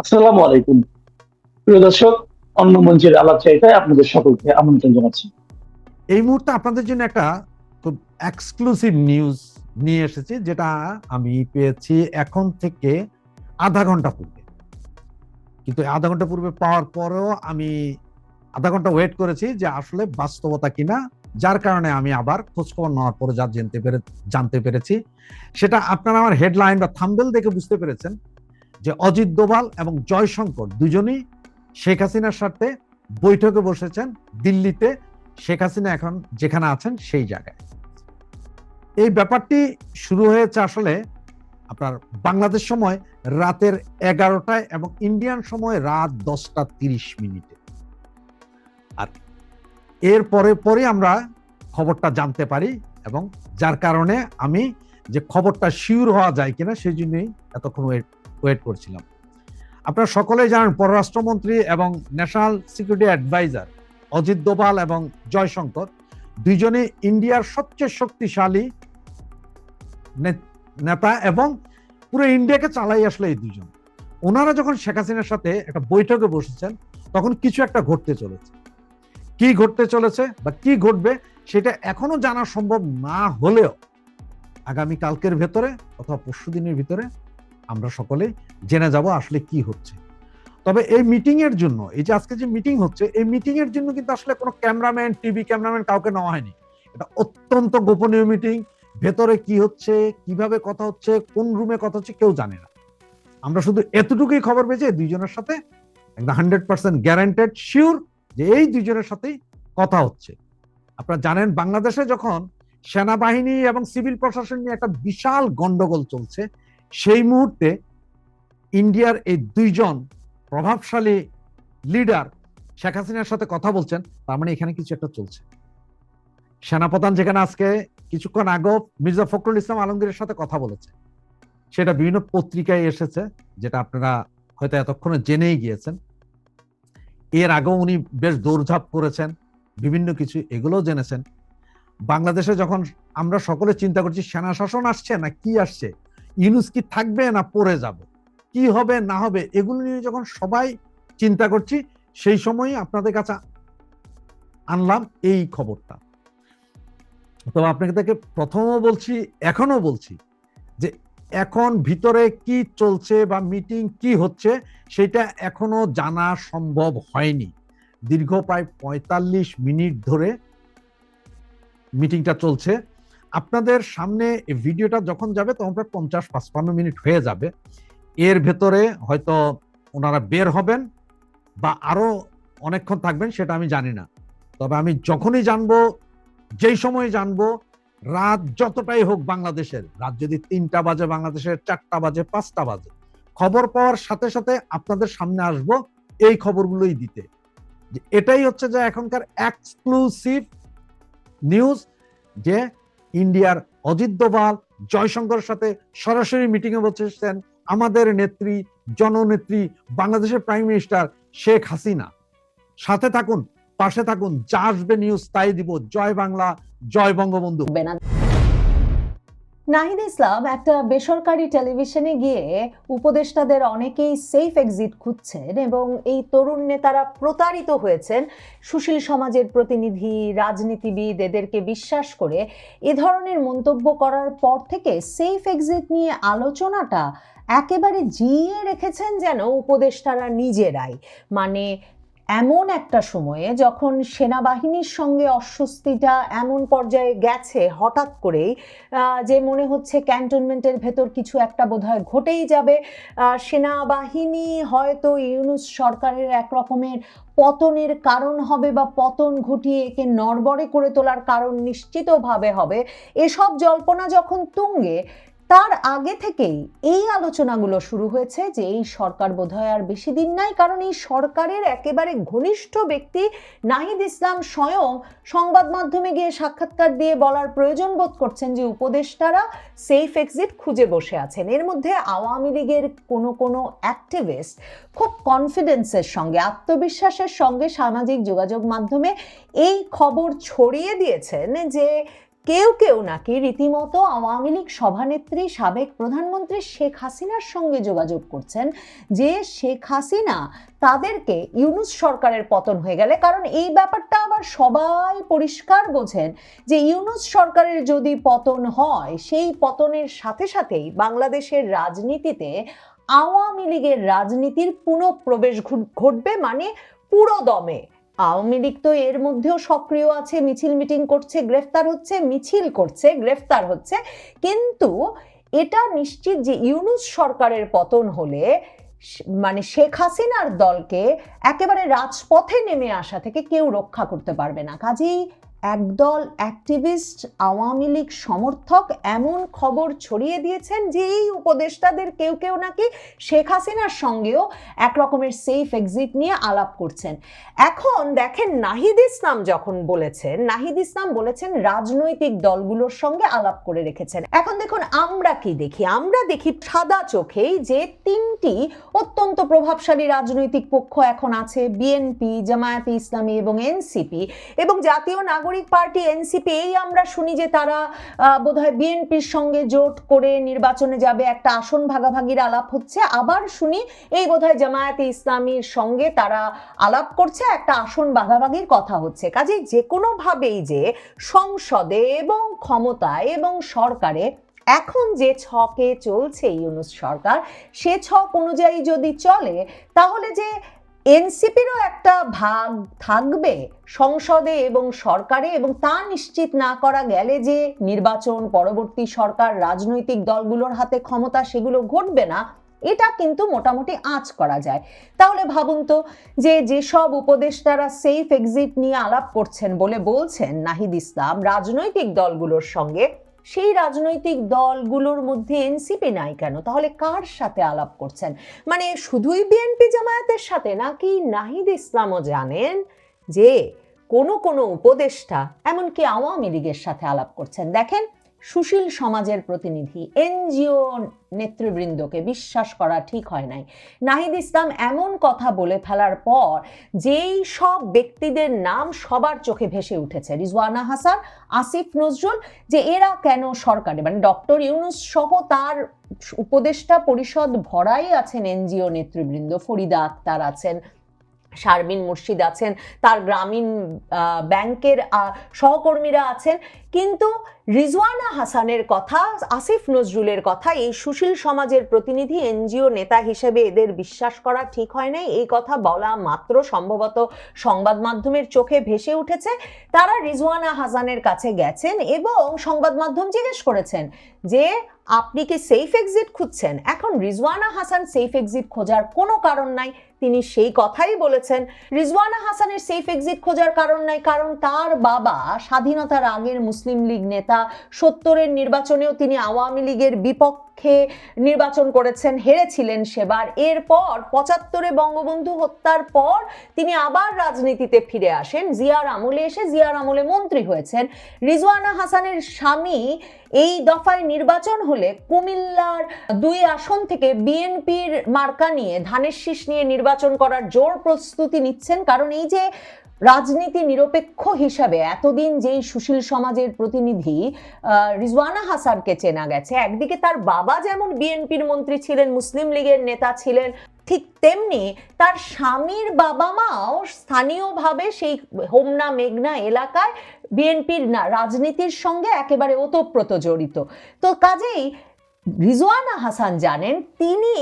আসসালামু আলাইকুম। প্রিয় দর্শক, অন্য মঞ্চের আপনাদের সকলকে আমন্ত্রণ জানাচ্ছি। এই মুহূর্তে আপনাদের জন্য একটা খুব এক্সক্লুসিভ নিউজ নিয়ে এসেছি, যেটা আমি পেয়েছি এখন থেকে আধা ঘণ্টা পূর্বে। কিন্তু আধা ঘণ্টা পূর্বে পাওয়ার পরেও আমি আধা ঘণ্টা ওয়েট করেছি যে আসলে বাস্তবতা কিনা, যার কারণে আমি আবার খোঁজখবর নেওয়ার পরে যা জানতে পেরে জানতে পেরেছি, সেটা আপনারা আমার হেডলাইন বা থাম্বেল দেখে বুঝতে পেরেছেন। যে অজিত দোভাল এবং জয়শঙ্কর দুজনই শেখ হাসিনার সাথে বৈঠকে বসেছেন দিল্লিতে। শেখ হাসিনা এখন যেখানে আছেন সেই জায়গায়। এই ব্যাপারটি শুরু হয়েছে আসলে আপনার বাংলাদেশ সময় রাতের এগারোটায় এবং ইন্ডিয়ান সময় রাত দশটা তিরিশ মিনিটে। আর এর পরে পরে আমরা খবরটা জানতে পারি এবং যার কারণে আমি যে খবরটা শিওর হওয়া যায় কিনা সেই জন্যই এতক্ষণ ওয়েট ওয়েট করছিলাম। আপনারা সকলেই জানেন পররাষ্ট্রমন্ত্রী এবং national security adviser Ajit Doval এবং জয়শঙ্কর দুইজনে ইন্ডিয়ার সবচেয়ে শক্তিশালী নেতা এবং পুরো ইন্ডিয়াকে চালাই আসলে এই দুজন ওনারা যখন শেখ হাসিনার সাথে একটা বৈঠকে বসেছেন, তখন কিছু একটা ঘটতে চলেছে। কি ঘটতে চলেছে বা কি ঘটবে সেটা এখনও জানা সম্ভব না হলেও আগামী কালকের ভেতরে অথবা পরশু দিনের ভিতরে আমরা সকলে জেনে যাব আসলে কি হচ্ছে। তবে এই মিটিং এর জন্য, এই যে আজকে যে মিটিং হচ্ছে, এই মিটিং এর জন্য কিন্তু আসলে কোনো ক্যামেরাম্যান, টিভি ক্যামেরাম্যান কাউকে নেওয়া হয়নি। এটা অত্যন্ত গোপনীয় মিটিং। ভেতরে কি হচ্ছে, কীভাবে কথা হচ্ছে, কোন রুমে কথা হচ্ছে কেউ জানে না। আমরা শুধু এতটুকুই খবর পেয়েছি দুইজনের সাথে একদম হান্ড্রেড পার্সেন্ট গ্যারান্টেড, শিওর যে এই দুইজনের সাথেই কথা হচ্ছে। আপনারা জানেন, বাংলাদেশে যখন সেনাবাহিনী এবং সিভিল প্রশাসন নিয়ে একটা বিশাল গন্ডগোল চলছে সেই মুহূর্তে ইন্ডিয়ার এই দুইজন প্রভাবশালী লিডার শেখ হাসিনার সাথে কথা বলছেন, তার মানে এখানে কিছু একটা চলছে। সেনাপ্রধান যেখানে আজকে কিছুক্ষণ আগেও মির্জা ফখরুল ইসলাম আলমগীরের সাথে কথা বলেছে সেটা বিভিন্ন পত্রিকায় এসেছে, যেটা আপনারা হয়তো এতক্ষণে জেনেই গিয়েছেন। এর আগেও উনি বেশ দৌড়ঝাঁপ করেছেন, বিভিন্ন কিছু এগুলোও জেনেছেন। বাংলাদেশে যখন আমরা সকলে চিন্তা করছি, সেনা শাসন আসছে না কি আসছে ইউনুস কি থাকবে না পড়ে যাবে? কি হবে, না হবে, এগুলো নিয়ে যখন সবাই চিন্তা করছি, সেই সময়ই আপনাদের কাছে আনলাম এই খবরটা। তবে আপনাকে তাকে প্রথমও বলছি এখনও বলছি যে এখন ভিতরে কি চলছে বা মিটিং কি হচ্ছে, সেটা এখনও জানা সম্ভব হয়নি। দীর্ঘ প্রায় পঁয়তাল্লিশ মিনিট ধরে মিটিংটা চলছে। আপনাদের সামনে ভিডিওটা যখন যাবে, তখন প্রায় পঞ্চাশ, পাঁচপান্ন মিনিট হয়ে যাবে। এর ভেতরে হয়তো ওনারা বের হবেন বা আরও অনেকক্ষণ থাকবেন, সেটা আমি জানি না। তবে আমি যখনই জানব, যেই সময় জানব, রাত যতটাই হোক বাংলাদেশের, রাত যদি তিনটা বাজে বাংলাদেশের, চারটা বাজে, পাঁচটা বাজে, খবর পাওয়ার সাথে সাথে আপনাদের সামনে আসব এই খবরগুলোই দিতে। এটাই হচ্ছে যে এখনকার এক্সক্লুসিভ নিউজ যে ইন্ডিয়ার অজিত দোভাল, জয়শঙ্করের সাথে সরাসরি মিটিং এ বসেছেন আমাদের নেত্রী, জননেত্রী, বাংলাদেশের প্রাইম মিনিস্টার শেখ হাসিনা। সাথে থাকুন, পাশে থাকুন, যা আসবে নিউজ তাই দিব জয় বাংলা, জয় বঙ্গবন্ধু। নাহিদ ইসলাম একটা বেসরকারি টেলিভিশনে গিয়ে উপদেষ্টাদের অনেকেই সেফ এক্সিট খুঁজছেন এবং এই তরুণ নেতারা প্রতারিত হয়েছেন। সুশীল সমাজের প্রতিনিধি, রাজনীতিবিদ এদেরকে বিশ্বাস করে এ ধরনের মন্তব্য করার পর থেকে সেফ এক্সিট নিয়ে আলোচনাটা একেবারে জিয়ে রেখেছেন যেন উপদেষ্টারা নিজেরাই। মানে এমন একটা সময়ে যখন সেনাবাহিনীর সঙ্গে অস্বস্তিটা এমন পর্যায়ে গেছে, হঠাৎ করেই যে মনে হচ্ছে ক্যান্টনমেন্টের ভেতর কিছু একটা বোধহয় ঘটেই যাবে সেনাবাহিনী হয়তো ইউনুস সরকারের এক রকমের পতনের কারণ হবে বা পতন ঘটিয়ে একে নড়বড়ে করে তোলার কারণ নিশ্চিতভাবে হবে। এসব জল্পনা যখন তুঙ্গে তার আগে থেকেই এই আলোচনাগুলো শুরু হয়েছে যে এই সরকার বোধহয় আর বেশি দিন নাই, কারণ এই সরকারের একেবারে ঘনিষ্ঠ ব্যক্তি নাহিদ ইসলাম স্বয়ং সংবাদ মাধ্যমে গিয়ে সাক্ষাৎকার দিয়ে বলার প্রয়োজন বোধ করছেন যে উপদেষ্টারা সেফ এক্সিট খুঁজে বসে আছেন। এর মধ্যে আওয়ামী লীগের কোনো কোনো অ্যাক্টিভিস্ট খুব কনফিডেন্সের সঙ্গে, আত্মবিশ্বাসের সঙ্গে সামাজিক যোগাযোগ মাধ্যমে এই খবর ছড়িয়ে দিয়েছেন যে কেউ কেউ নাকি রীতিমতো আওয়ামী লীগ সভানেত্রী, সাবেক প্রধানমন্ত্রী শেখ হাসিনার সঙ্গে যোগাযোগ করছেন যে শেখ হাসিনা তাদেরকে ইউনুস সরকারের পতন হয়ে গেলে। কারণ এই ব্যাপারটা আবার সবাই পরিষ্কার বোঝেন যে ইউনুস সরকারের যদি পতন হয়, সেই পতনের সাথে সাথেই বাংলাদেশের রাজনীতিতে আওয়ামী লীগের রাজনীতির পুনঃপ্রবেশ ঘট- ঘটবে মানে পুরো দমে আওয়ামী লীগ তো এর মধ্যেও সক্রিয় আছে, মিছিল মিটিং করছে, গ্রেফতার হচ্ছে, মিছিল করছে, গ্রেফতার হচ্ছে। কিন্তু এটা নিশ্চিত যে ইউনুস সরকারের পতন হলে মানে শেখ হাসিনার দলকে একেবারে রাজপথে নেমে আসা থেকে কেউ রক্ষা করতে পারবে না। কাজেই একদল অ্যাক্টিভিস্ট আওয়ামী লীগ সমর্থক এমন খবর ছড়িয়ে দিয়েছেন যে এই উপদেষ্টাদের কেউ কেউ নাকি শেখ হাসিনার সঙ্গেও এক রকমের সেফ এক্সিট নিয়ে আলাপ করছেন। এখন দেখেন নাহিদ ইসলাম যখন বলেছেন, নাহিদ ইসলাম বলেছেন রাজনৈতিক দলগুলোর সঙ্গে আলাপ করে রেখেছেন। এখন দেখুন আমরা কি দেখি? আমরা দেখি সাদা চোখেই যে তিনটি অত্যন্ত প্রভাবশালী রাজনৈতিক পক্ষ এখন আছে, বিএনপি, জামায়াতে ইসলামী এবং এনসিপি এবং জাতীয় নাগরিক পার্টি এনসিপি এই আমরা শুনি যে তারা বোধহয় বিএনপির সঙ্গে জোট করে নির্বাচনে যাবে, একটা আসন ভাগাভাগির আলাপ হচ্ছে। আবার শুনি এই বোধহয় জামায়াতে ইসলামীর সঙ্গে তারা আলাপ করছে, একটা আসন ভাগাভাগির কথা হচ্ছে। কাজে যে কোনোভাবেই যে সংসদে এবং ক্ষমতায় এবং সরকারে এখন যে ছকে চলছে ইউনুস সরকার, সে ছক অনুযায়ী যদি চলে, তাহলে যে এনসিপিরও একটা ভাগ থাকবে সংসদে এবং সরকারে এবং তা নিশ্চিত না করা গেলে যে নির্বাচন, পরবর্তী সরকার, রাজনৈতিক দলগুলোর হাতে ক্ষমতা সেগুলো ঘটবে না, এটা কিন্তু মোটামুটি আঁচ করা যায়। তাহলে ভাবুন তো যে যেসব উপদেষ্টারা সেফ এক্সিট নিয়ে আলাপ করছেন বলে বলছেন নাহিদ ইসলাম, রাজনৈতিক দলগুলোর সঙ্গে সেই রাজনৈতিক দলগুলোর মধ্যে এনসিপি নাই কেন? তাহলে কার সাথে আলাপ করছেন? মানে শুধুই বিএনপি জামায়াতের সাথে নাকি নাহিদ ইসলামও জানেন যে কোনো কোনো উপদেষ্টা, এমনকি আওয়ামী লীগের সাথে আলাপ করছেন? দেখেন সুশীল সমাজের প্রতিনিধি, এনজিও নেতৃবৃন্দকে বিশ্বাস করা ঠিক হয় নাই। নাহিদ ইসলাম এমন কথা বলে ফেলার পর যেই সব ব্যক্তিদের নাম সবার চোখে ভেসে উঠেছে, রিজওয়ানা হাসান, আসিফ নজরুল, যে এরা কেন সরকারে? মানে ডক্টর ইউনুস সহ তার উপদেষ্টা পরিষদ ভরাই আছেন এনজিও নেতৃবৃন্দ, ফরিদা আক্তার আছেন, শারমিন মুর্শিদ আছেন, তার গ্রামীণ ব্যাংকের সহকর্মীরা আছেন। কিন্তু রিজওয়ানা হাসানের কথা, আসিফ নজরুলের কথা, এই সুশীল সমাজের প্রতিনিধি, এনজিও নেতা হিসেবে এদের বিশ্বাস করা ঠিক হয় নাই। এই কথা বলা মাত্র সম্ভবত সংবাদ মাধ্যমের চোখে ভেসে উঠেছে। তারা রিজওয়ানা হাসানের কাছে গেছেন এবং সংবাদ মাধ্যম জিজ্ঞেস করেছেন যে, আপনি কি সেফ এক্সিট খুঁজছেন? এখন রিজওয়ানা হাসান সেফ এক্সিট খোঁজার কোনো কারণ নাই। তিনি সেই কথাই বলেছেন। রিজওয়ানা হাসানের সেফ এক্সিট খোঁজার কারণ নাই, কারণ তার বাবা স্বাধীনতার আগের মুসলিম লীগ নেতা সত্তরের নির্বাচনেও তিনি আওয়ামী লীগের বিপক্ষে নির্বাচন করেছেন, হেরেছিলেন সেবার। এরপর পঁচাত্তরে বঙ্গবন্ধু হত্যার পর তিনি আবার রাজনীতিতে ফিরে আসেন। জিয়ার আমলে এসে, জিয়ার আমলে মন্ত্রী হয়েছেন। রিজওয়ানা হাসানের স্বামী এই দফায় নির্বাচন হলে কুমিল্লার দুই আসন থেকে বিএনপির মার্কা নিয়ে ধানের শীষ নিয়ে নির্বাচন করার জোর প্রস্তুতি নিচ্ছেন। কারণ এই যে রাজনীতি নিরপেক্ষ হিসাবে এতদিন যেই সুশীল সমাজের প্রতিনিধি রিজওয়ানা হাসানকে চেনা গেছে। একদিকে তার বাবা যেমন বিএনপির মন্ত্রী ছিলেন, মুসলিম লীগের নেতা ছিলেন, ঠিক তেমনি তার স্বামীর বাবা মাও স্থানীয়ভাবে সেই হোমনা মেঘনা এলাকায় বিএনপির না, রাজনীতির সঙ্গে একেবারে ওতপ্রোত জড়িত। তো কাজেই রিজওয়ানা হাসান জানেন তিনি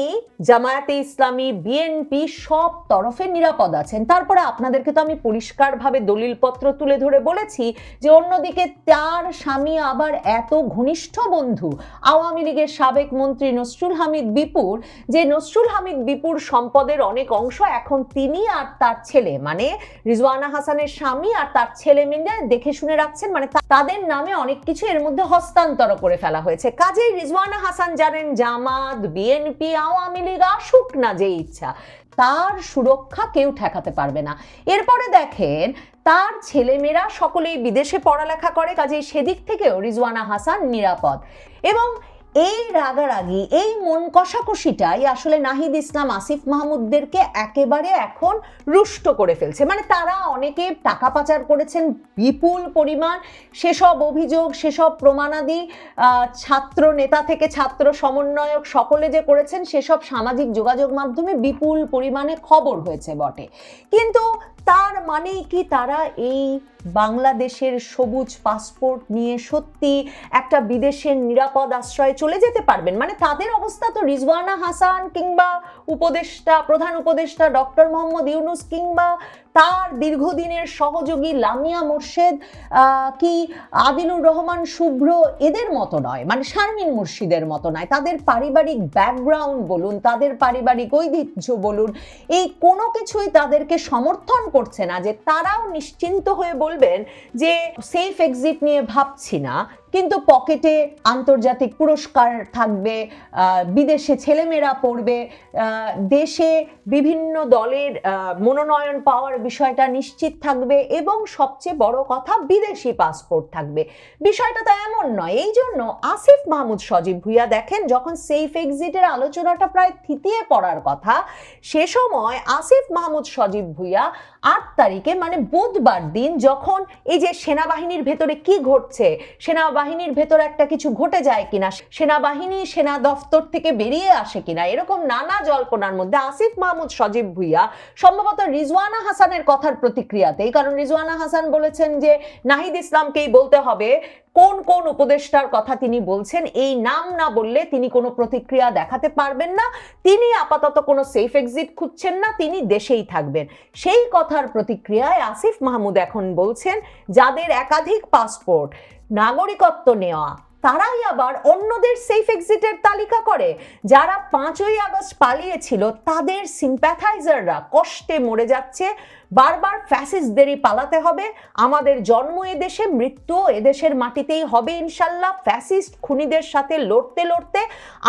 জামায়াতে ইসলামী বিএনপি সব তরফে নিরাপদ আছেন। তারপরে আপনাদেরকে তো আমি পরিষ্কারভাবে দলিলপত্র তুলে ধরে বলেছি যে অন্যদিকে তার স্বামী আবার এত ঘনিষ্ঠ বন্ধু, আওয়ামী লীগের সাবেক মন্ত্রী নসরুল হামিদ বিপুর, যে নসরুল হামিদ বিপুর সম্পদের অনেক অংশ এখন তিনি আর তার ছেলে মানে রিজওয়ানা হাসানের স্বামী আর তার ছেলে মিলে দেখে শুনে রাখছেন মানে তাদের নামে অনেক কিছু এর মধ্যে হস্তান্তর করে ফেলা হয়েছে। কাজেই রিজওয়ানা হাসান জানেন জামাত, বিএনপি, আওয়ামী লীগ আসুক না যে ইচ্ছা, তার সুরক্ষা কেউ ঠেকাতে পারবে না। এরপরে দেখেন, তার ছেলেমেয়েরা সকলেই বিদেশে পড়ালেখা করে, কাজেই সেদিক থেকেও রিজওয়ানা হাসান নিরাপদ। এবং এই রাগারাগি, এই মন কষাকষিটাই আসলে নাহিদ ইসলাম আসিফ মাহমুদদেরকে একেবারে এখন রুষ্ট করে ফেলছে। মানে তারা অনেকে টাকা পাচার করেছেন, বিপুল পরিমাণ, সেসব অভিযোগ, সেসব প্রমাণাদি ছাত্র নেতা থেকে ছাত্র সমন্বয়ক সকলে যে করেছেন, সেসব সামাজিক যোগাযোগ মাধ্যমে বিপুল পরিমাণে খবর হয়েছে বটে। কিন্তু তার মানেই কি তারা এই বাংলাদেশের সবুজ পাসপোর্ট নিয়ে সত্যি একটা বিদেশের নিরাপদ আশ্রয়ে চলে যেতে পারবেন। মানে তাদের অবস্থা তো রিজওয়ানা হাসান কিংবা উপদেষ্টা, প্রধান উপদেষ্টা ডক্টর মোহাম্মদ ইউনুস কিংবা তার দীর্ঘদিনের সহযোগী লামিয়া মোর্শেদ কি আদিলুর রহমান শুভ্র এদের মতো নয়। মানে শারমিন মুর্শিদের মতো নয়। তাদের পারিবারিক ব্যাকগ্রাউন্ড বলুন, তাদের পারিবারিক ঐতিহ্য বলুন, এই কোনো কিছুই তাদেরকে সমর্থন করছে না যে তারাও নিশ্চিন্ত হয়ে বলবেন যে সেফ এক্সিট নিয়ে ভাবছি না কিন্তু পকেটে আন্তর্জাতিক পুরস্কার থাকবে বিদেশে ছেলেমেয়েরা পড়বে দেশে বিভিন্ন দলের মনোনয়ন পাওয়ার বিষয়টা নিশ্চিত থাকবে এবং সবচেয়ে বড় কথা বিদেশি পাসপোর্ট থাকবে। বিষয়টা তো এমন নয়, এই জন্য আসিফ মাহমুদ সজীব ভুইয়া দেখেন, যখন সেফ এক্সিটের আলোচনাটা প্রায় থিতিয়ে পড়ার কথা, সে সময় আসিফ মাহমুদ সজীব ভুইয়া আট তারিখে মানে বুধবার দিন, যখন এই যে সেনাবাহিনীর ভেতরে কি ঘটছে সেনাবাহিনীর ভেতরে একটা কিছু ঘটে যায় কিনা, সেনাবাহিনী, সেনা দফতর থেকে বেরিয়ে আসে কিনা, এরকম নানা জল্পনার মধ্যে আসিফ মাহমুদ, সজীব ভুইয়া, সম্ভবত রিজওয়ানা হাসানের কথার প্রতিক্রিয়াতেই কারণ রিজওয়ানা হাসান বলেছেন যে, নাহিদ ইসলামকেই বলতে হবে, কোন কোন উপদেষ্টার কথা তিনি বলছেন, এই নাম না বললে তিনি কোনো প্রতিক্রিয়া দেখাতে পারবেন না, তিনি আপাতত কোনো সেফ এক্সিট খুঁজছেন না, তিনি দেশেই থাকবেন। সেই কথার প্রতিক্রিয়ায় আসিফ মাহমুদ এখন বলছেন, যাদের একাধিক পাসপোর্ট নাগরিকত্ব নেওয়া। তারাই আবার অন্যদের সেফ এক্সিটের তালিকা করে। যারা পাঁচই আগস্ট পালিয়েছিল, তাদের সিম্প্যাথাইজাররা কষ্টে মরে যাচ্ছে। বারবার ফ্যাসিস্টদেরই পালাতে হবে। আমাদের জন্ম এদেশে মৃত্যু এদেশের মাটিতেই হবে ইনশাল্লাহ। ফ্যাসিস্ট খুনিদের সাথে লড়তে লড়তে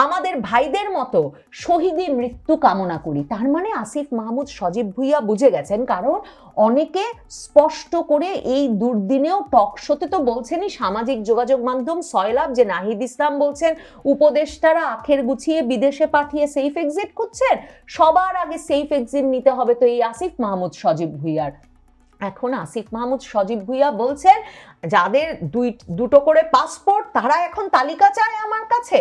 আমাদের ভাইদের মতো শহীদি মৃত্যু কামনা করি। তার মানে আসিফ মাহমুদ, সজীব ভুইয়া বুঝে গেছেন, কারণ অনেকে স্পষ্ট করে এই দুর্দিনেও টক শোতে তো বলছেনই, সামাজিক যোগাযোগ মাধ্যম সয়লাভ যে নাহিদ ইসলাম বলছেন, উপদেষ্টারা আখের গুছিয়ে বিদেশে পাঠিয়ে সেফ এক্সিট করছেন সবার আগে সেফ এক্সিট নিতে হবে। তো এই আসিফ মাহমুদ, সজীব ভুইয়ার। এখন আসিফ মাহমুদ সজীব ভুইয়া বলছেন, যাদের দুই, দুটো করে পাসপোর্ট তারা এখন তালিকা চায় আমার কাছে।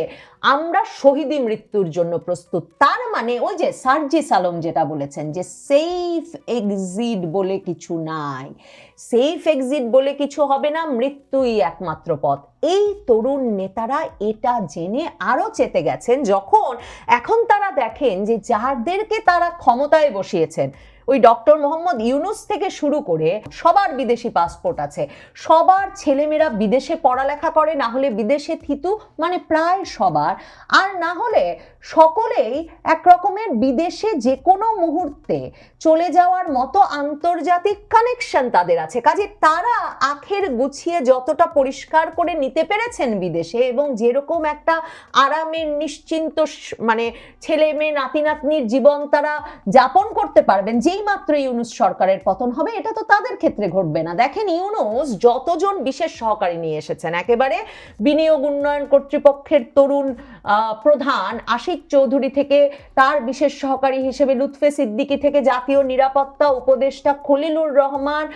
আমরা শহীদি মৃত্যুর জন্য প্রস্তুত। তার মানে ওই যে সার্জি সালম যেটা বলেছেন যে সেফ এক্সিট বলে কিছু নাই। সেফ এক্সিট বলে কিছু হবে না, মৃত্যুই একমাত্র পথ। এই তরুণ নেতারা এটা জেনে আরও চেতে গেছেন যখন এখন তারা দেখেন যে যাদেরকে তারা ক্ষমতায় বসিয়েছেন ওই ডক্টর মোহাম্মদ ইউনুস থেকে শুরু করে সবার বিদেশি পাসপোর্ট আছে। সবার ছেলেমেয়েরা বিদেশে পড়ালেখা করে, না হলে বিদেশে থিতু মানে প্রায় সবার। আর না হলে সকলেই এক রকমের বিদেশে যে কোনো মুহূর্তে চলে যাওয়ার মতো আন্তর্জাতিক কানেকশন তাদের আছে। কাজে তারা আখের গুছিয়ে যতটা পরিষ্কার করে নিতে পেরেছেন বিদেশে এবং যেরকম একটা আরামের নিশ্চিন্ত মানে ছেলে মেয়ে নাতি নাতনির জীবন তারা যাপন করতে পারবেন, যেই মাত্র ইউনুস সরকারের পতন হবে, এটা তো তাদের ক্ষেত্রে ঘটবে না। দেখেন ইউনুস যতজন বিশেষ সহকারী নিয়ে এসেছেন, একেবারে বিনিয়োগ উন্নয়ন কর্তৃপক্ষের তরুণ প্রধান আশিক চৌধুরী থেকে তার বিশেষ সহকারী হিসেবে লুৎফে সিদ্দিকি থেকে জাতীয় নিরাপত্তা উপদেষ্টা খলিলুর রহমান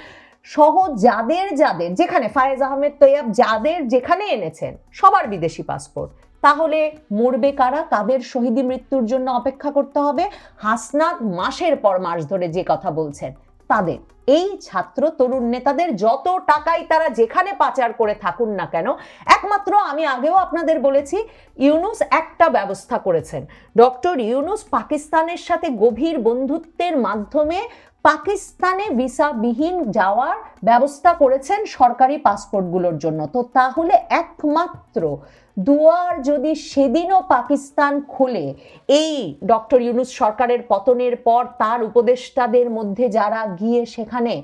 সহ যাদের যাদের, যেখানে ফায়েজ আহমেদ তৈয়াব, যাদের যেখানে এনেছেন, সবার বিদেশি পাসপোর্ট। তাহলে মরবে কারা? কাদের শহীদি মৃত্যুর জন্য অপেক্ষা করতে হবে? হাসনাত মাসের পর মাস ধরে যে কথা বলছেন, তাদের, এই ছাত্র তরুণ নেতাদের যত টাকাই তারা যেখানে পাচার করে থাকুন না কেন, একমাত্র আমি আগেও আপনাদের বলেছি, ইউনুস একটা ব্যবস্থা করেছেন। ডক্টর ইউনুস পাকিস্তানের সাথে গভীর বন্ধুত্বের মাধ্যমে পাকিস্তানে ভিসাবিহীন যাওয়ার ব্যবস্থা করেছেন সরকারি পাসপোর্টগুলোর জন্য। তো তাহলে একমাত্র দুয়ার যদি সেদিনও পাকিস্তান খোলে, এই ডক্টর ইউনুস সরকারের পতনের পর তার উপদেষ্টাদের মধ্যে যারা গিয়ে সেখানে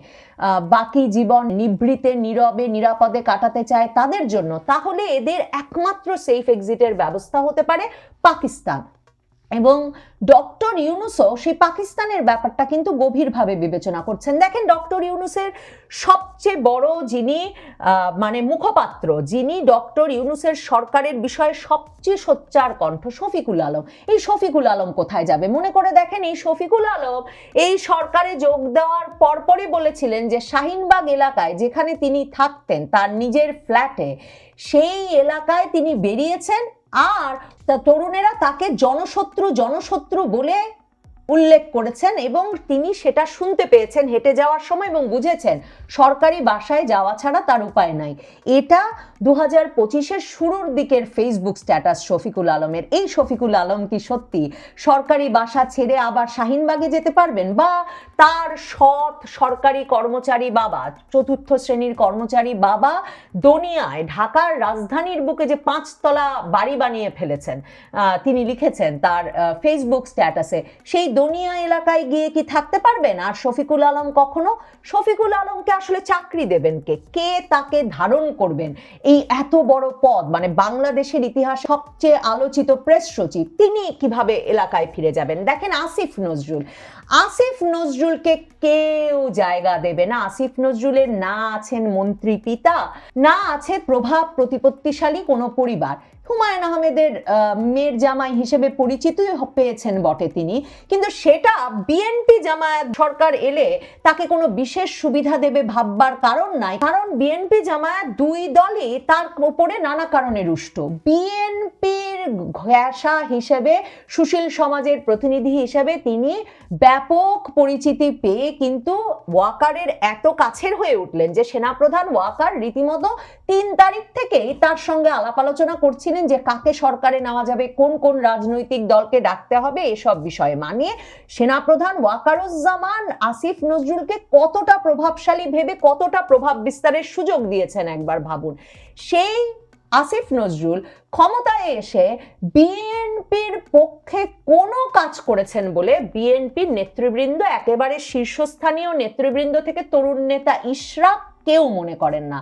বাকি জীবন নিভৃতে, নীরবে, নিরাপদে কাটাতে চায় তাদের জন্য, তাহলে এদের একমাত্র সেফ এক্সিটের ব্যবস্থা হতে পারে পাকিস্তান। এবং ডক্টর ইউনুসও সেই পাকিস্তানের ব্যাপারটা কিন্তু গভীরভাবে বিবেচনা করছেন। দেখেন, ডক্টর ইউনুসের সবচেয়ে বড় যিনি মানে মুখপাত্র, যিনি ডক্টর ইউনুসের সরকারের বিষয়ে সবচেয়ে সোচ্চার কণ্ঠ, শফিকুল আলম। এই শফিকুল আলম কোথায় যাবে? মনে করে দেখেন, এই শফিকুল আলম এই সরকারে যোগ দেওয়ার পরপরই বলেছিলেন যে শাহিনবাগ এলাকায় যেখানে তিনি থাকতেন, তার নিজের ফ্ল্যাটে, সেই এলাকায় তিনি বেরিয়েছেন। আর তরুণেরা তাকে জনশত্রু জনশত্রু বলে উল্লেখ করেছেন এবং তিনি সেটা শুনতে পেয়েছেন, হেঁটে যাওয়ার সময় এবং বুঝেছেন, সরকারি বাসায় যাওয়া ছাড়া তার উপায় নাই। এটা দু হাজার পঁচিশের শুরুর দিকের ফেসবুক স্ট্যাটাস শফিকুল আলমের। এই শফিকুল আলম কি সত্যি সরকারি বাসা ছেড়ে আবার শাহিনবাগে যেতে পারবেন? বা তার সৎ সরকারি কর্মচারী বাবা, চতুর্থ শ্রেণির কর্মচারী বাবা দনিয়ায় ঢাকার রাজধানীর বুকে যে পাঁচতলা বাড়ি বানিয়ে ফেলেছেন তিনি লিখেছেন তার ফেসবুক স্ট্যাটাসে সেই দনিয়া এলাকায় গিয়ে কি থাকতে পারবেন? আর শফিকুল আলম কখনো? শফিকুল আলমকে আসলে চাকরি দেবেন কে? কে তাকে ধারণ করবেন? এই এত বড় পদ মানে বাংলাদেশের ইতিহাস সবচেয়ে আলোচিত প্রেস সচিব, তিনি কীভাবে এলাকায় ফিরে যাবেন? দেখেন আসিফ নজরুল। আসিফ নজরুলকে কেউ জায়গা দেবে না। আসিফ নজরুলের না আছেন মন্ত্রী পিতা, না আছে প্রভাব প্রতিপত্তিশালী কোনো পরিবার। হুমায়ুন আহমেদের মেয়ের জামাই হিসেবে পরিচিতই পেয়েছেন বটে তিনি। কিন্তু সেটা বিএনপি জামায়াত সরকার এলে তাকে কোনো বিশেষ সুবিধা দেবে ভাববার কারণ নাই। কারণ বিএনপি জামায়াত দুই দলই তার ওপরে নানা কারণে রুষ্ট। বিএনপির ঘেঁষা হিসেবে, সুশীল সমাজের প্রতিনিধি হিসেবে তিনি ব্যাপক পরিচিতি পেয়ে কিন্তু ওয়াকারের এত কাছের হয়ে উঠলেন যে সেনাপ্রধান ওয়াকার রীতিমতো তিন তারিখ থেকেই তার সঙ্গে আলাপ আলোচনা করছিলেন যে কাকে সরকারে নেওয়া যাবে, কোন কোন রাজনৈতিক দলকে ডাকতে হবে, এসব বিষয়ে মানিয়ে সেনাপ্রধান ওয়াকারুজ্জামান আসিফ নজরুলকে কতটা প্রভাবশালী ভেবে, কতটা প্রভাব বিস্তারের সুযোগ দিয়েছেন একবার ভাবুন। সেই আসিফ নজরুল ক্ষমতায় এসে বিএনপির পক্ষে কোনো কাজ করেছেন বলে বিএনপির নেতৃবৃন্দ, একেবারে শীর্ষস্থানীয় নেতৃবৃন্দ থেকে তরুণ নেতা ইশরাক কেউ মনে করেন না।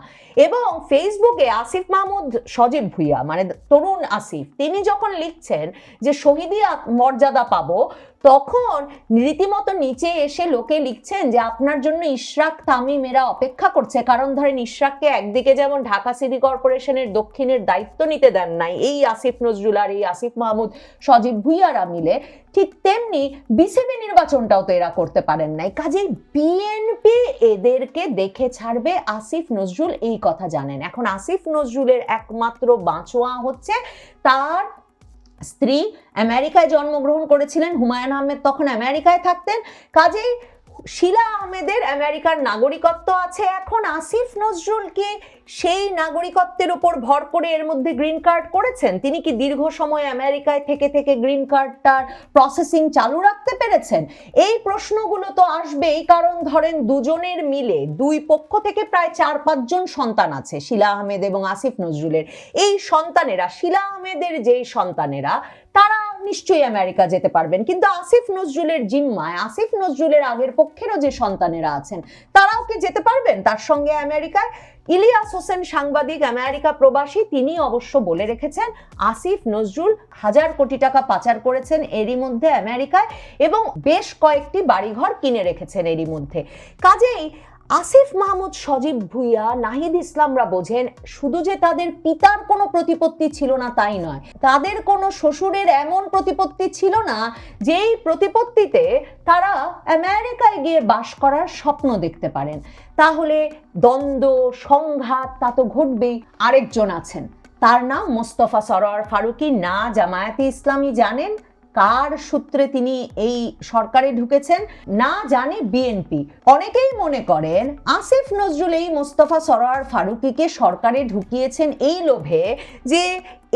এবং ফেসবুকে আসিফ মাহমুদ সজীব ভুইয়া মানে তরুণ আসিফ, তিনি যখন লিখছেন যে, শহীদি মর্যাদা পাবো তখন রীতিমতো নিচে এসে লোকে লিখছেন যে আপনার জন্য ইশরাক তামিম এরা অপেক্ষা করছে। কারণ ধরেন ইশরাককে একদিকে যেমন ঢাকা সিটি কর্পোরেশনের দক্ষিণের দায়িত্ব নিতে দেন নাই, এই আসিফ নজরুল আর এই আসিফ মাহমুদ, সজীব ভুইয়ারা মিলে, ঠিক তেমনি বিসিবি নির্বাচনটাও তো এরা করতে পারেন নাই। কাজেই বিএনপি এদেরকে দেখে ছাড়বে আসিফ নজরুল, এই কথা জানেন। এখন আসিফ নজরুলের একমাত্র বাঁচোয়া হচ্ছে তার স্ত্রী আমেরিকায় জন্মগ্রহণ করেছিলেন হুমায়ুন আহমেদ তখন আমেরিকায় থাকতেন। কাজেই শিলা আহমেদের আমেরিকার নাগরিকত্ব আছে। এখন আসিফ নজরুলকে সেই নাগরিকত্বের উপর ভর করে এর মধ্যে গ্রিন কার্ড করেছেন। তিনি কি দীর্ঘ সময় আমেরিকায় থেকে থেকে গ্রিন কার্ডটার প্রসেসিং চালু রাখতে পেরেছেন? এই প্রশ্নগুলো তো আসবেই, কারণ ধরেন দুজনের মিলে দুই পক্ষ থেকে প্রায় চার পাঁচজন সন্তান আছে, শিলা আহমেদ এবং আসিফ নজরুলের। এই সন্তানেরা, শিলা আহমেদের যেই সন্তানেরা নিশ্চয়ই আমেরিকা যেতে পারবেন। কিন্তু আসিফ নজরুলের জিম্মায়, আসিফ নজরুলের আগের পক্ষেরও যে সন্তানেরা আছেন, তারাও কি যেতে পারবেন? তার সঙ্গে আমেরিকায় ইলিয়াস হোসেন সাংবাদিক, আমেরিকা প্রবাসী, তিনি অবশ্য বলে রেখেছেন, আসিফ নজরুল হাজার কোটি টাকা পাচার করেছেন এরই মধ্যে আমেরিকায় এবং বেশ কয়েকটি বাড়িঘর কিনে রেখেছেন এরই মধ্যে। কাজেই আসিফ মাহমুদ, সজীব ভুইয়া, নাহিদ ইসলামরা বোঝেন, শুধু যে তাদের পিতার কোনো প্রতিপত্তি ছিল না তাই নয়, তাদের কোনো শ্বশুরের এমন প্রতিপত্তি ছিল না যেই প্রতিপত্তিতে তারা আমেরিকায় গিয়ে বাস করার স্বপ্ন দেখতে পারেন। তাহলে দ্বন্দ্ব, সংঘাত, তা তো ঘটবেই, আরেকজন আছেন। তার নাম মোস্তফা সরোয়ার ফারুকি। না জামায়াতে ইসলামী জানেন কার সূত্রে তিনি এই সরকারে ঢুকেছেন না জানে বিএনপি অনেকেই মনে করেন আসিফ নজরুল এই মোস্তফা সরোয়ার ফারুকিকে সরকারে ঢুকিয়েছেন এই লোভে যে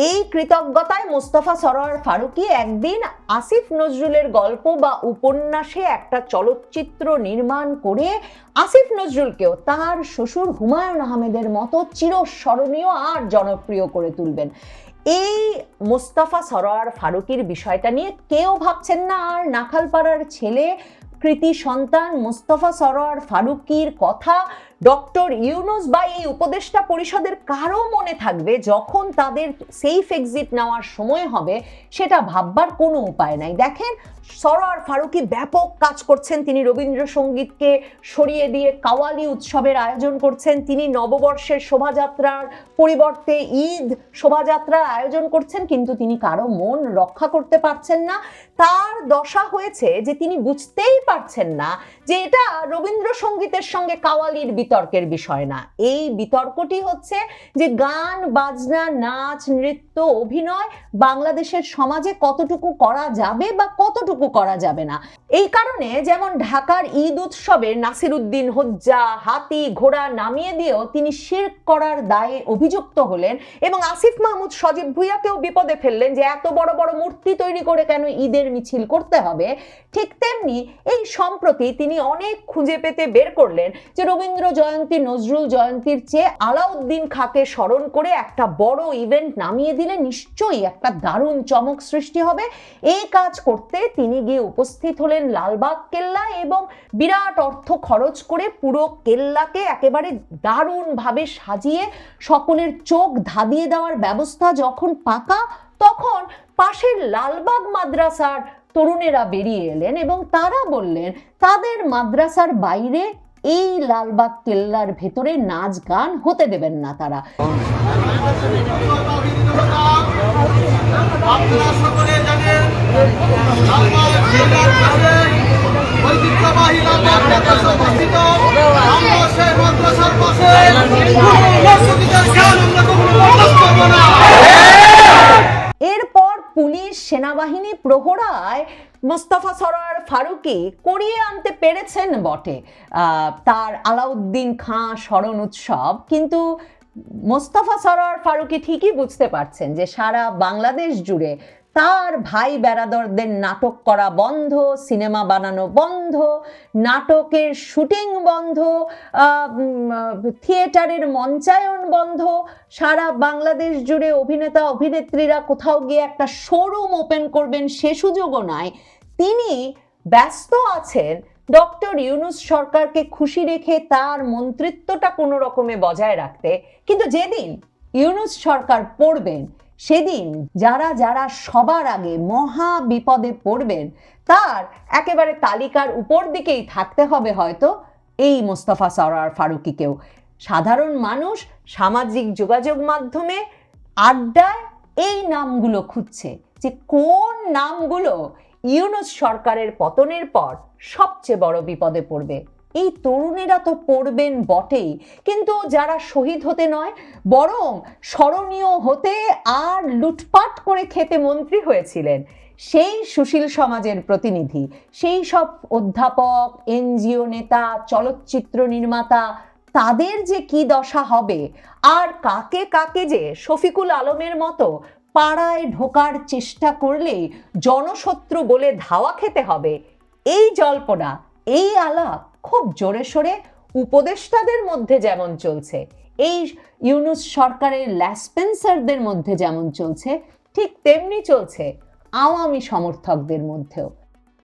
এই কৃতজ্ঞতায় মোস্তফা সরোয়ার ফারুকি একদিন আসিফ নজরুলের গল্প বা উপন্যাসে একটা চলচ্চিত্র নির্মাণ করে আসিফ নজরুলকেও তার শ্বশুর হুমায়ুন আহমেদের মতো চিরস্মরণীয় আর জনপ্রিয় করে তুলবেন। এই মোস্তাফা সরোয়ার ফারুকির বিষয়টা নিয়ে কেউ ভাবছেন না, আর নাখালপাড়ার ছেলে, কৃতি সন্তান মোস্তফা সরোয়ার ফারুকির কথা ডক্টর ইউনুস বা এই উপদেষ্টা পরিষদের কারও মনে থাকবে যখন তাদের সেফ এক্সিট নেওয়ার সময় হবে, সেটা ভাববার কোনো উপায় নাই। দেখেন, সরোয়ার ফারুকি ব্যাপক কাজ করছেন। তিনি রবীন্দ্রসঙ্গীতকে সরিয়ে দিয়ে কাওয়ালি উৎসবের আয়োজন করছেন। তিনি নববর্ষের শোভাযাত্রার পরিবর্তে ঈদ শোভাযাত্রার আয়োজন করছেন, কিন্তু তিনি কারও মন রক্ষা করতে পারছেন না। তার দশা হয়েছে যে তিনি বুঝতেই পারছেন না যে এটা রবীন্দ্রসঙ্গীতের সঙ্গে কাওয়ালির বিতর্কের বিষয় না। এই বিতর্কটি হচ্ছে যে গান, বাজনা, নাচ, নৃত্য, অভিনয় বাংলাদেশের সমাজে কতটুকু করা যাবে বা কতটুকু করা যাবে না। এই কারণে যেমন ঢাকার ঈদ উৎসবে নাসিরুদ্দিন হজ্জা হাতি ঘোড়া নামিয়ে দিয়েও তিনি শির করার দায়ে অভিযুক্ত হলেন এবং আসিফ মাহমুদ সজীব ভুইয়াকেও বিপদে ফেললেন যে এত বড় বড় মূর্তি তৈরি করে কেন ঈদের মিছিল করতে হবে, ঠিক তেমনি এই সম্প্রতি তিনি অনেক খুঁজে পেতে বের করলেন যে রবীন্দ্র জয়ন্তী, নজরুল জয়ন্তীর চেয়ে আলাউদ্দিন খাকে স্মরণ করে একটা বড় ইভেন্ট নামিয়ে দিলে নিশ্চয়ই একটা দারুণ চমক সৃষ্টি হবে। এই কাজ করতে তিনি গিয়ে উপস্থিত হলেন লালবাগ কেল্লা এবং বিরাট অর্থ খরচ করে পুরো কেল্লাকে একেবারে দারুণভাবে সাজিয়ে সকলের চোখ ধাঁধিয়ে দেওয়ার ব্যবস্থা যখন পাকা তখন পাশের লালবাগ মাদ্রাসার তরুণেরা বেরিয়ে এলেন এবং তারা বললেন তাদের মাদ্রাসার বাইরে এই লালবাগ কেল্লার ভেতরে নাচ গান হতে দেবেন না তারা। আপনারা সকলে জানেন লালবাগ জেলার পাশে ঐতিহ্যবাহী লালবাগ মাদ্রাসা অবস্থিত। আমরা সেই মাদ্রাসার পাশে কোনো মসজিদের গান আমরা কখনো বরদাস্ত করব না। এরপর পুলিশ সেনাবাহিনী প্রহরায় মোস্তফা সরোয়ার ফারুকি করিয়ে আনতে পেরেছেন বটে। তার আলাউদ্দিন খাঁ স্মরণ উৎসব, কিন্তু মোস্তফা সরোয়ার ফারুকি ঠিকই বুঝতে পারছেন যে সারা বাংলাদেশ জুড়ে তার ভাই বেরাদরদের নাটক করা বন্ধ, সিনেমা বানানো বন্ধ, নাটকের শুটিং বন্ধ থিয়েটারের মঞ্চায়ন বন্ধ, সারা বাংলাদেশ জুড়ে অভিনেতা, অভিনেত্রীরা কোথাও গিয়ে একটা শোরুম ওপেন করবেন সে সুযোগও নাই। তিনি ব্যস্ত আছেন। ডক্টর ইউনুস সরকারকে খুশি রেখে তার মন্ত্রিত্বটা কোনো রকমে বজায় রাখতে। কিন্তু যেদিন ইউনুস সরকার পড়বেন সেদিন যারা যারা সবার আগে মহা বিপদে পড়বেন, তার একেবারে তালিকার উপর দিকেই থাকতে হবে হয়তো এই মোস্তফা সরার ফারুকিকেও। সাধারণ মানুষ সামাজিক যোগাযোগ মাধ্যমে আড্ডায় এই নামগুলো খুঁজছে যে কোন নামগুলো ইউনুস সরকারের পতনের পর সবচেয়ে বড় বিপদে পড়বে। এই তরুণেরা তো পড়বেন বটেই। কিন্তু যারা শহীদ হতে নয়, বরং স্মরণীয় হতে আর লুটপাট করে খেতে মন্ত্রী হয়েছিলেন। সেই সুশীল সমাজের প্রতিনিধি, সেই সব অধ্যাপক, এনজিও নেতা, চলচ্চিত্র নির্মাতা, তাদের যে কি দশা হবে, আর কাকে কাকে যে শফিকুল আলমের মতো পাড়ায় ঢোকার চেষ্টা করলেই জনশত্রু বলে ধাওয়া খেতে হবে, এই জল্পনা, এই আলাপ খুব জোরে সোরে উপদেষ্টাদের মধ্যে যেমন চলছে, এই ইউনুস সরকারের ল্যাসপেন্সারদের মধ্যে যেমন চলছে, ঠিক তেমনি চলছে আওয়ামী সমর্থকদের মধ্যেও।